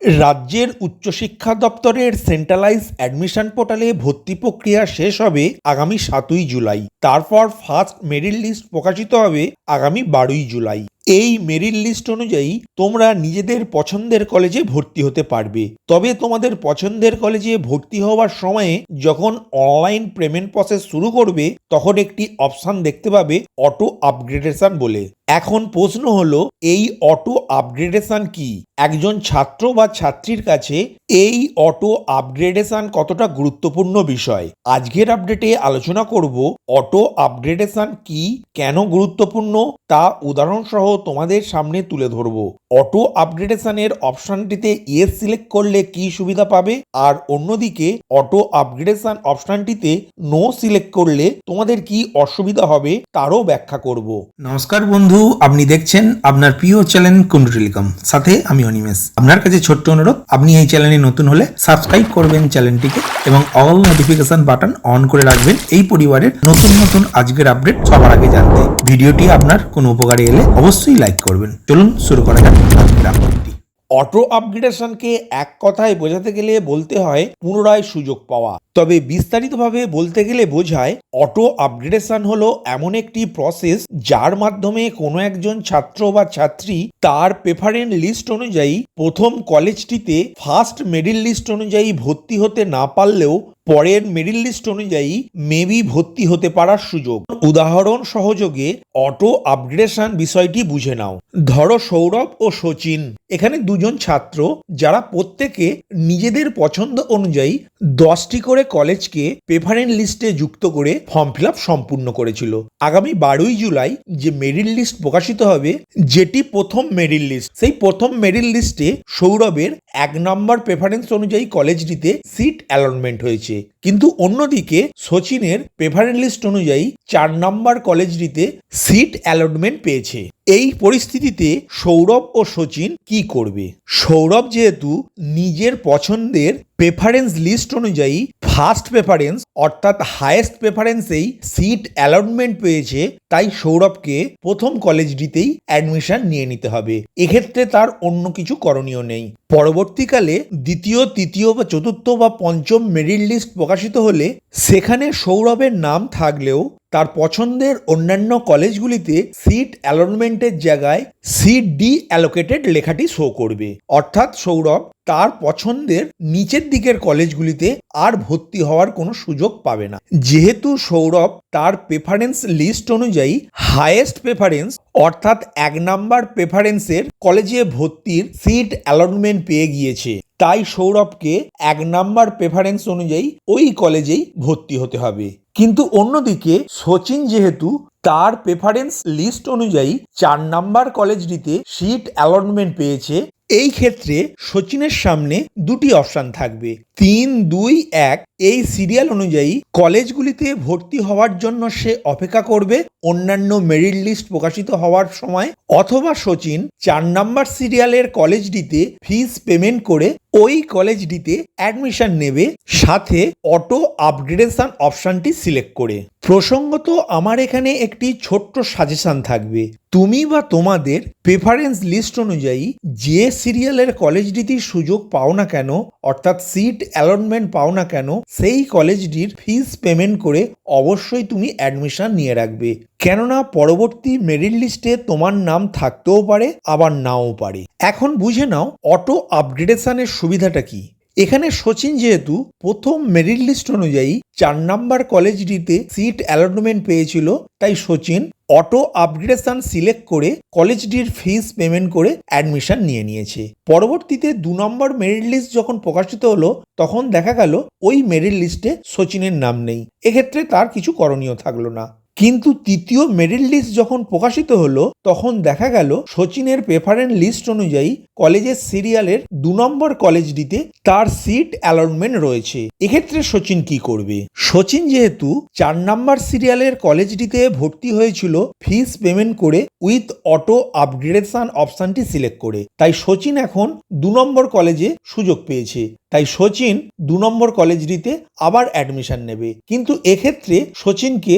রাজ্যের উচ্চশিক্ষা দপ্তরের সেন্ট্রালাইজ অ্যাডমিশন পোর্টালে ভর্তি প্রক্রিয়া শেষ হবে আগামী সাতই জুলাই। তারপর ফার্স্ট মেরিট লিস্ট প্রকাশিত হবে আগামী বারোই জুলাই। এই মেরিট লিস্ট অনুযায়ী তোমরা নিজেদের পছন্দের কলেজে ভর্তি হতে পারবে। তবে তোমাদের পছন্দের কলেজে ভর্তি হওয়ার সময়ে যখন অনলাইন পেমেন্ট প্রসেস শুরু করবে, তখন একটি অপশান দেখতে পাবে অটো আপগ্রেডেশন বলে। এখন প্রশ্ন হলো, এই অটো আপগ্রেডেশন কি? একজন ছাত্র বা ছাত্রীর কাছে এই অটো আপগ্রেডেশন কতটা গুরুত্বপূর্ণ বিষয়? আজকের আপডেটে আলোচনা করব অটো আপগ্রেডেশন কি, কেন গুরুত্বপূর্ণ, তা উদাহরণসহ তোমাদের সামনে তুলে ধরব। অটো আপগ্রেডেশনের অপশনটিতে ইয়েস সিলেক্ট করলে কি সুবিধা পাবে? আর অন্যদিকে অটো আপগ্রেডেশন অপশনটিতে নো সিলেক্ট করলে তোমাদের কি অসুবিধা হবে, তারও ব্যাখ্যা করব। নমস্কার বন্ধু আপনি দেখছেন আপনার প্রিয় চ্যানেল কুন্ডু টেলিকম। সাথে আমি অনিমেষ। আপনার কাছে ছোট্ট অনুরোধ, আপনি এই চ্যানেলে নতুন হলে সাবস্ক্রাইব করবেন চ্যানেলটিকে এবং অল নোটিফিকেশন বাটন অন করে রাখবেন এই পরিবারের নতুন নতুন আজকের আপডেট সবার আগে জানতে। ভিডিওটি আপনার কোনো উপকারে এলে অবশ্যই লাইক করবেন। চলুন শুরু করা যাক আজকের আপডেটটি। অটো আপগ্রেডেশনকে এক কথায় বোঝাতে গেলে বলতে হয়, পুনরায় সুযোগ পাওয়া। তবে বিস্তারিতভাবে বলতে গেলে বোঝায়, অটো আপগ্রেডেশন হলো এমন একটি প্রসেস যার মাধ্যমে কোনো একজন ছাত্র বা ছাত্রী তার প্রেফারেন্স লিস্ট অনুযায়ী প্রথম কলেজটিতে ফার্স্ট মেরিট লিস্ট অনুযায়ী ভর্তি হতে না পারলেও পরের মেরিট লিস্ট অনুযায়ী মেবি ভর্তি হতে পারার সুযোগ। উদাহরণ সহযোগে অটো আপগ্রেডেশন বিষয়টি বুঝে নাও। ধরো সৌরভ ও সচিন, এখানে দুজন ছাত্র যারা প্রত্যেকে নিজেদের পছন্দ অনুযায়ী দশটি করে কলেজকে প্রেফারেন্স লিস্টে যুক্ত করে ফর্ম ফিল সম্পূর্ণ করেছিল। আগামী বারোই জুলাই যে মেরিট লিস্ট প্রকাশিত হবে, যেটি প্রথম মেরিট লিস্ট সেই প্রথম মেরিট লিস্টে সৌরভের এক নম্বর প্রেফারেন্স অনুযায়ী কলেজটিতে সিট অ্যালটমেন্ট হয়েছে। কিন্তু অন্যদিকে সচিনের প্রেফারেন্স লিস্ট অনুযায়ী চার নম্বর কলেজটিতে সিট অ্যালটমেন্ট পেয়েছে। এই পরিস্থিতিতে সৌরভ ও সচিন কি করবে? সৌরভ যেহেতু নিজের পছন্দের প্রেফারেন্স লিস্ট অনুযায়ী ফার্স্ট প্রেফারেন্স অর্থাৎ হায়েস্ট প্রেফারেন্সেই সিট অ্যালটমেন্ট পেয়েছে, তাই সৌরভকে প্রথম কলেজটিতেই অ্যাডমিশন নিয়ে নিতে হবে। এক্ষেত্রে তার অন্য কিছু করণীয় নেই। পরবর্তীকালে দ্বিতীয়, তৃতীয় বা চতুর্থ বা পঞ্চম মেরিট লিস্ট প্রকাশিত হলে সেখানে সৌরভের নাম থাকলেও তার পছন্দের অন্যান্য কলেজগুলিতে সিট অ্যালটমেন্টের জায়গায় সিট ডি অ্যালোকেটেড লেখাটি শো করবে। অর্থাৎ সৌরভ তার পছন্দের নিচের দিকের কলেজগুলিতে আর ভর্তি হওয়ার কোনো সুযোগ পাবে না। যেহেতু সৌরভ তার প্রেফারেন্স লিস্ট অনুযায়ী হায়েস্ট প্রেফারেন্স অর্থাৎ এক নাম্বার প্রেফারেন্সের কলেজে ভর্তির সিট অ্যালটমেন্ট পেয়ে গিয়েছে। তাই সৌরভকে এক নাম্বার প্রেফারেন্স অনুযায়ী ওই কলেজেই ভর্তি হতে হবে। কিন্তু অন্যদিকে সচিন যেহেতু তার প্রেফারেন্স লিস্ট অনুযায়ী চার নাম্বার কলেজটিতে সিট অ্যালটমেন্ট পেয়েছে এই ক্ষেত্রে সচিনের সামনে দুটি অপশান থাকবে। তিন, দুই, এক, এই সিরিয়াল অনুযায়ী কলেজগুলিতে ভর্তি হওয়ার জন্য সে অপেক্ষা করবে। অন্যান্য মেরিট লিস্ট প্রকাশিত হওয়ার সময় অথবা সচিন চার নাম্বার সিরিয়ালের কলেজটিতে ফিস পেমেন্ট করে ওই কলেজটিতে অ্যাডমিশন নেবে, সাথে অটো আপগ্রেডেশন অপশানটি সিলেক্ট করে। প্রসঙ্গত, আমার এখানে একটি ছোট্ট সাজেশন থাকবে। তুমি বা তোমাদের প্রেফারেন্স লিস্ট অনুযায়ী যে সিরিয়ালের কলেজটিতে সুযোগ পাও না কেন, অর্থাৎ সিট অ্যালটমেন্ট পাও না কেন, সেই কলেজটির ফিস পেমেন্ট করে অবশ্যই তুমি অ্যাডমিশন নিয়ে রাখবে। কেননা পরবর্তী মেরিট লিস্টে তোমার নাম থাকতেও পারে, আবার নাও পারে। এখন বুঝে নাও, অটো আপগ্রেডেশনের সুবিধাটা কি। এখানে সচিন যেহেতু প্রথম মেরিট লিস্ট অনুযায়ী চার নাম্বার কলেজটিতে সিট অ্যালটমেন্ট পেয়েছিল, তাই সচিন অটো আপগ্রেডেশন সিলেক্ট করে কলেজটির ফিস পেমেন্ট করে অ্যাডমিশন নিয়ে নিয়েছে। পরবর্তীতে দু নম্বর মেরিট লিস্ট যখন প্রকাশিত হলো, তখন দেখা গেল ওই মেরিট লিস্টে সচিনের নাম নেই। এক্ষেত্রে তার কিছু করণীয় থাকল না। কিন্তু তৃতীয় মেরিট লিস্ট যখন প্রকাশিত হলো, তখন দেখা গেল সচিনের প্রেফারেন্স লিস্ট অনুযায়ী কলেজের সিরিয়ালের দু নম্বর কলেজটিতে তার সিট অ্যালটমেন্ট রয়েছে। এক্ষেত্রে সচিন কি করবে? সচিন যেহেতু চার নম্বর সিরিয়ালের কলেজটিতে ভর্তি হয়েছিল ফিস পেমেন্ট করে উইথ অটো আপগ্রেডেশন অপশানটি সিলেক্ট করে। তাই সচিন এখন দু নম্বর কলেজে সুযোগ পেয়েছে। তাই সচিন দু নম্বর কলেজটিতে আবার অ্যাডমিশন নেবে। কিন্তু এক্ষেত্রে সচিনকে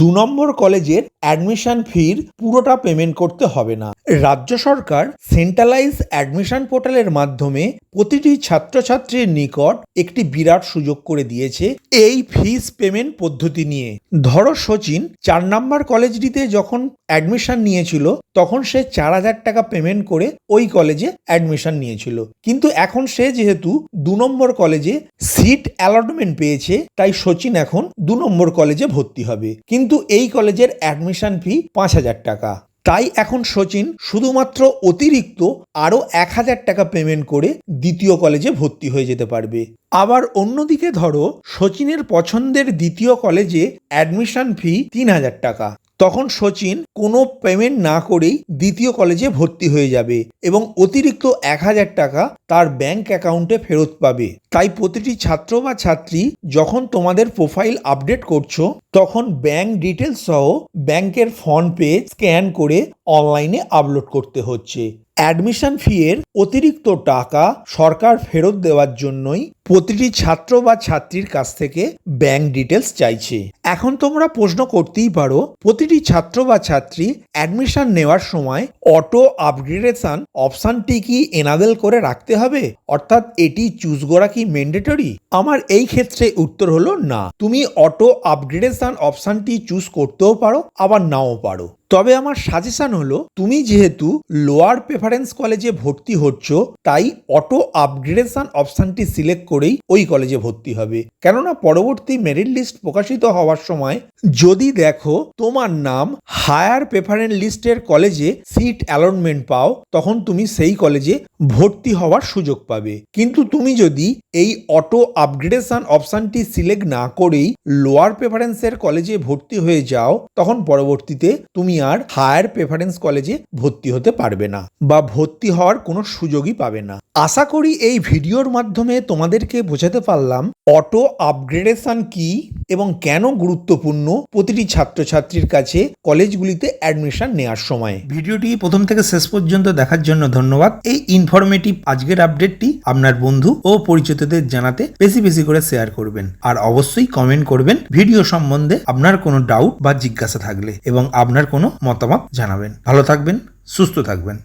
দু নম্বর কলেজের অ্যাডমিশন ফির পুরোটা পেমেন্ট করতে হবে না। রাজ্য সরকার সেন্ট্রালাইজ অ্যাডমিশন পোর্টালের মাধ্যমে প্রতিটি ছাত্রছাত্রীর নিকট একটি বিরাট সুযোগ করে দিয়েছে এই ফিস পেমেন্ট পদ্ধতি নিয়ে। ধরো সচিন চার নাম্বার কলেজটিতে যখন অ্যাডমিশন নিয়েছিল, তখন সে চার হাজার টাকা পেমেন্ট করে ওই কলেজে অ্যাডমিশন নিয়েছিল। কিন্তু এখন সে যেহেতু দু নম্বর কলেজে সিট অ্যালটমেন্ট পেয়েছে, তাই সচিন এখন দু নম্বর কলেজে ভর্তি হবে। কিন্তু এই কলেজের অ্যাডমিশন ফি পাঁচ হাজার টাকা। তাই এখন সচিন শুধুমাত্র অতিরিক্ত আরও এক হাজার টাকা পেমেন্ট করে দ্বিতীয় কলেজে ভর্তি হয়ে যেতে পারবে। আবার অন্যদিকে ধরো, সচিনের পছন্দের দ্বিতীয় কলেজে অ্যাডমিশন ফি তিন হাজার টাকা। তখন সচিন কোনো পেমেন্ট না করেই দ্বিতীয় কলেজে ভর্তি হয়ে যাবে এবং অতিরিক্ত এক হাজার টাকা তার ব্যাংক অ্যাকাউন্টে ফেরত পাবে। তাই প্রতিটি ছাত্র বা ছাত্রী যখন তোমাদের প্রোফাইল আপডেট করছ, তখন ব্যাংক ডিটেলস সহ ব্যাংকের ফোন পে স্ক্যান করে অনলাইনে আপলোড করতে হচ্ছে। অ্যাডমিশন ফি এর অতিরিক্ত টাকা সরকার ফেরত দেওয়ার জন্যই প্রতিটি ছাত্র বা ছাত্রীর কাছ থেকে ব্যাংক ডিটেলস চাইছে। এখন তোমরা প্রশ্ন করতেই পারো, প্রতিটি ছাত্র বা ছাত্রী অ্যাডমিশন নেওয়ার সময় অটো আপগ্রেডেশন অপশানটি কি এনাবেল করে রাখতে হবে? অর্থাৎ এটি চুজ করা কি ম্যান্ডেটরি আমার এই ক্ষেত্রে উত্তর হলো না। তুমি অটো আপগ্রেডেশন অপশানটি চুজ করতেও পারো, আবার নাও পারো। তবে আমার সাজেশন হলো, তুমি যেহেতু লোয়ার প্রেফারেন্স কলেজে ভর্তি হচ্ছ, তাই অটো আপগ্রেডেশন অপশানটি সিলেক্ট করেই ওই কলেজে ভর্তি হবে। কেননা পরবর্তী মেরিট লিস্ট প্রকাশিত হওয়ার সময়, যদি দেখো তোমার নাম হায়ার প্রেফারেন্স লিস্টের কলেজে সিট অ্যালটমেন্ট পাও, তখন তুমি সেই কলেজে ভর্তি হওয়ার সুযোগ পাবে। কিন্তু তুমি যদি এই অটো আপগ্রেডেশন অপশানটি সিলেক্ট না করেই লোয়ার প্রেফারেন্সের কলেজে ভর্তি হয়ে যাও, তখন পরবর্তীতে তুমি আর হায়ার প্রেফারেন্স কলেজে ভর্তি হতে পারবে না বা ভর্তি হওয়ার কোনো সুযোগই পাবে না। আশা করি এই ভিডিওর মাধ্যমে তোমাদেরকে বোঝাতে পারলাম অটো আপগ্রেডেশন কি এবং কেন গুরুত্বপূর্ণ প্রতিটি ছাত্রছাত্রীর কাছে কলেজগুলিতে অ্যাডমিশন নেওয়ার সময়? ভিডিওটি প্রথম থেকে শেষ পর্যন্ত দেখার জন্য ধন্যবাদ। এই ইনফরমেটিভ আজকের আপডেটটি আপনার বন্ধু ও পরিচিতদের জানাতে বেশি বেশি করে শেয়ার করবেন। আর অবশ্যই কমেন্ট করবেন ভিডিও সম্বন্ধে আপনার কোনো ডাউট বা জিজ্ঞাসা থাকলে এবং আপনার কোনো মতামত জানাবেন। ভালো থাকবেন, সুস্থ থাকবেন।